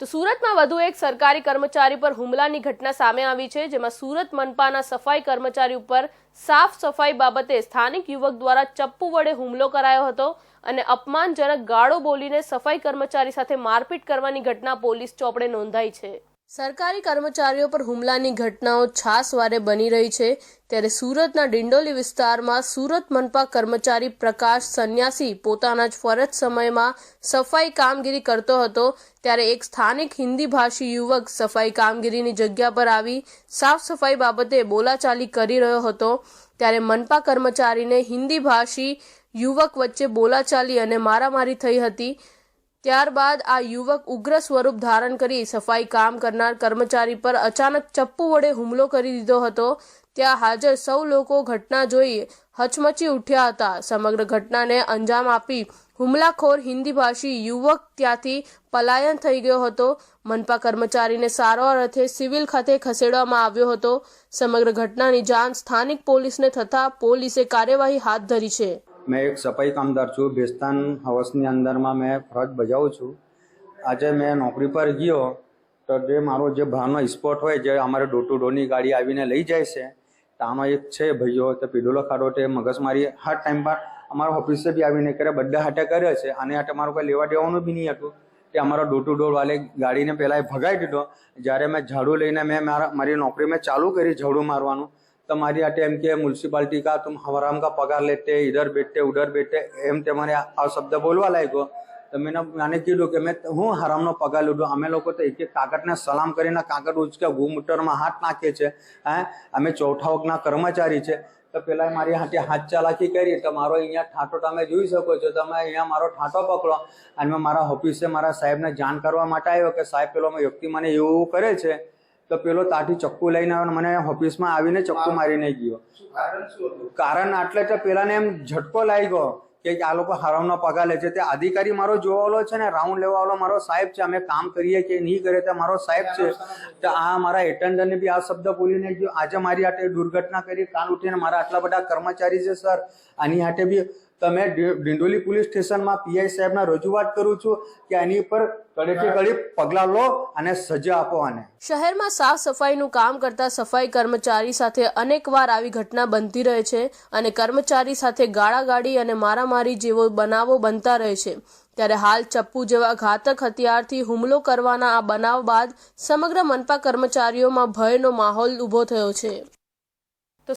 તો સુરતમાં વધુ એક સરકારી કર્મચારી પર હુમલાની ઘટના સામે આવી છે, જેમાં સુરત મનપાના સફાઈ કર્મચારી ઉપર સાફ સફાઈ બાબતે સ્થાનિક યુવક દ્વારા ચપ્પુ વડે હુમલો કરાયો હતો અને અપમાનજનક ગાળો બોલીને સફાઈ કર્મચારી સાથે મારપીટ કરવાની ઘટના પોલીસ ચોપડે નોંધાઈ છે. સરકારી કર્મચારીઓ પર હુમલાની ઘટનાઓ છાસવારે બની રહી છે. ત્યારે સુરતના ડિંડોલી વિસ્તારમાં સુરત મનપા કર્મચારી પ્રકાશ સંન્યાસી પોતાના જ ફરજ સમયમાં સફાઈ કામગીરી કરતો હતો. ત્યારે એક સ્થાનિક હિન્દી ભાષી યુવક સફાઈ કામગીરીની જગ્યા પર આવી સાફ સફાઈ બાબતે બોલાચાલી કરી રહ્યો હતો. ત્યારે મનપા કર્મચારીને હિન્દી ભાષી યુવક વચ્ચે બોલાચાલી અને મારામારી થઈ હતી. ત્યારબાદ આ યુવક ઉગ્ર સ્વરૂપ ધારણ કરી સફાઈ કામ કરનાર કર્મચારી પર અચાનક ચપ્પુ વડે હુમલો કરી દીધો હતો. ત્યાં હાજર સૌ લોકો ઘટના જોઈ હચમચી ઉઠ્યા હતા. સમગ્ર ઘટનાને અંજામ આપી હુમલાખોર હિન્દી ભાષી યુવક ત્યાંથી પલાયન થઈ ગયો હતો. મનપા કર્મચારીને સારવાર અર્થે સિવિલ ખાતે ખસેડવામાં આવ્યો હતો. સમગ્ર ઘટનાની જાણ સ્થાનિક પોલીસને થતા પોલીસે કાર્યવાહી હાથ ધરી છે. મેં એક સફાઈ કામદાર છું. બેસ્તાન હાઉસની અંદરમાં મેં ફરજ બજાવું છું. આજે મેં નોકરી પર ગયો તો જે મારો જે બહારનો સ્પોટ હોય જે અમારે ડોર ટુ ડોરની ગાડી આવીને લઈ જાય છે, તો આમાં એક છે ભાઈઓ, તે પીડોલો ખાડો, તે મગજમારી. હર ટાઈમ પર અમારા ઓફિસે બી આવીને કરે બધા હાટે કરે છે. અને હાટે મારું કંઈ લેવા દેવાનું બી નહીં હતું. કે અમારો ડોર ટુ ડોર વાલે ગાડીને પહેલાં ભગાવી દીધો. જ્યારે મેં ઝાડુ લઈને મેં મારા, મારી નોકરી મેં ચાલુ કરી ઝાડુ મારવાનું. તો મારી હાટે એમ કે મ્યુનિસિપાલિટી કા તુમ હરામ કા પગાર લેતે ઇધર બેઠે, ઉધર બેઠે, એમ તે મને આ શબ્દ બોલવા લાગ્યો. તો મેં મને કીધું કે મેં હું હરામનો પગાર લીધો. અમે લોકો તો એક એક કાગળને સલામ કરીને કાગળ ઉચકે, ગુમટરમાં હાથ નાખે છે. હે? અમે ચોથા વર્ગના કર્મચારી છે. તો પેલા મારી હાથે હાથ ચાલાકી કરી. તો મારો અહીંયા ઠાંટો તમે જોઈ શકો છો. તમે અહીંયા મારો ઠાંટો પકડો. અને મારા ઓફિસે મારા સાહેબને જાણ કરવા માટે આવ્યો કે સાહેબ, પેલો વ્યક્તિ મને એવું કરે છે તો પેલો તાથી ચક્કુ લઈને આવ્યો મને ઓફિસમાં આવીને ચક્કુ મારીને ગયો. કારણ આટલે તો પેલાને એમ ઝટકો લાગ્યો કે આ લોકો હરામનો પગાર લે છે. તે અધિકારી મારો જોવાલો છે ને, રાઉન્ડ લેવાવાળો મારો સાહેબ છે. અમે કામ કરીએ કે નહીં કરીએ તે મારો સાહેબ છે. તો આ મારા એટેન્ડરને બી આ શબ્દ બોલીને ગયો. આજે મારી હાટે દુર્ઘટના કરી. કાલ ઉઠીને મારા આટલા બધા કર્મચારી છે સર આની હાટે બી તમે ડિંડોલી પોલીસ સ્ટેશનમાં પીઆઈ સાહેબના રજૂઆત કરું છું કે આની પર કડેથી કડી પગલાં લો અને સજા આપો આને. શહેરમાં સાફ સફાઈનું કામ કરતા સફાઈ કર્મચારી સાથે અનેકવાર આવી ઘટના બનતી રહે છે અને કર્મચારી સાથે ગાળાગાળી અને મારામારી જેવો બનાવો બનતા રહે છે. ત્યારે હાલ ચપ્પુ જેવા ઘાતક હથિયારથી હુમલો કરવાના આ બનાવ બાદ સમગ્ર મનપા કર્મચારીઓમાં ભયનો માહોલ ઊભો થયો છે.